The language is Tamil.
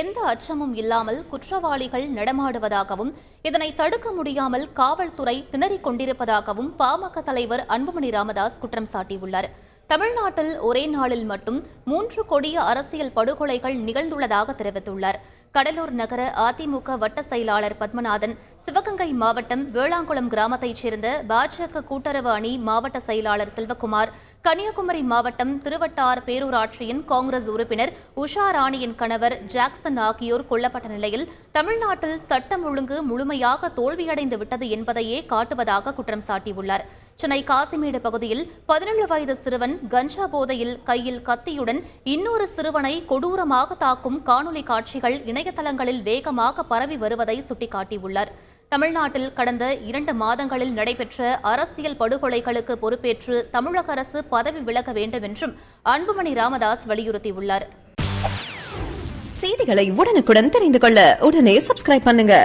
எந்த அச்சமும் இல்லாமல் குற்றவாளிகள் நடமாடுவதாகவும் இதனை தடுக்க முடியாமல் காவல்துறை திணறிக் கொண்டிருப்பதாகவும் பாமக தலைவர் அன்புமணி ராமதாஸ் குற்றம் சாட்டியுள்ளார். தமிழ்நாட்டில் ஒரே நாளில் மட்டும் மூன்று கொடிய அரசியல் படுகொலைகள் நிகழ்ந்துள்ளதாக தெரிவித்துள்ளார். கடலூர் நகர அதிமுக வட்ட செயலாளர் பத்மநாதன் சிவகங்கை மாவட்டம் வேளாங்குளம் கிராமத்தைச் சேர்ந்த பாஜக கூட்டுறவு அணி மாவட்ட செயலாளர் செல்வகுமார் கன்னியாகுமரி மாவட்டம் திருவட்டார் பேரூராட்சியின் காங்கிரஸ் உறுப்பினர் உஷா ராணியின் கணவர் ஜாக்சன் ஆகியோர் கொல்லப்பட்ட நிலையில் தமிழ்நாட்டில் சட்டம் ஒழுங்கு முழுமையாக தோல்வியடைந்து விட்டது என்பதையே காட்டுவதாக குற்றம் சாட்டியுள்ளார். சென்னை காசிமேடு பகுதியில் பதினேழு வயது சிறுவன் கஞ்சா போதையில் கையில் கத்தியுடன் இன்னொரு சிறுவனை கொடூரமாக தாக்கும் காணொலி காட்சிகள் இணையதளங்களில் வேகமாக பரவி வருவதை சுட்டிக்காட்டியுள்ளார். தமிழ்நாட்டில் கடந்த இரண்டு மாதங்களில் நடைபெற்ற அரசியல் படுகொலைகளுக்கு பொறுப்பேற்று தமிழக அரசு பதவி விலக வேண்டும் என்றும் அன்புமணி ராமதாஸ் வலியுறுத்தியுள்ளார். செய்திகளை உடனுக்குடன் தெரிந்து கொள்ள உடனே சப்ஸ்கிரைப் பண்ணுங்க.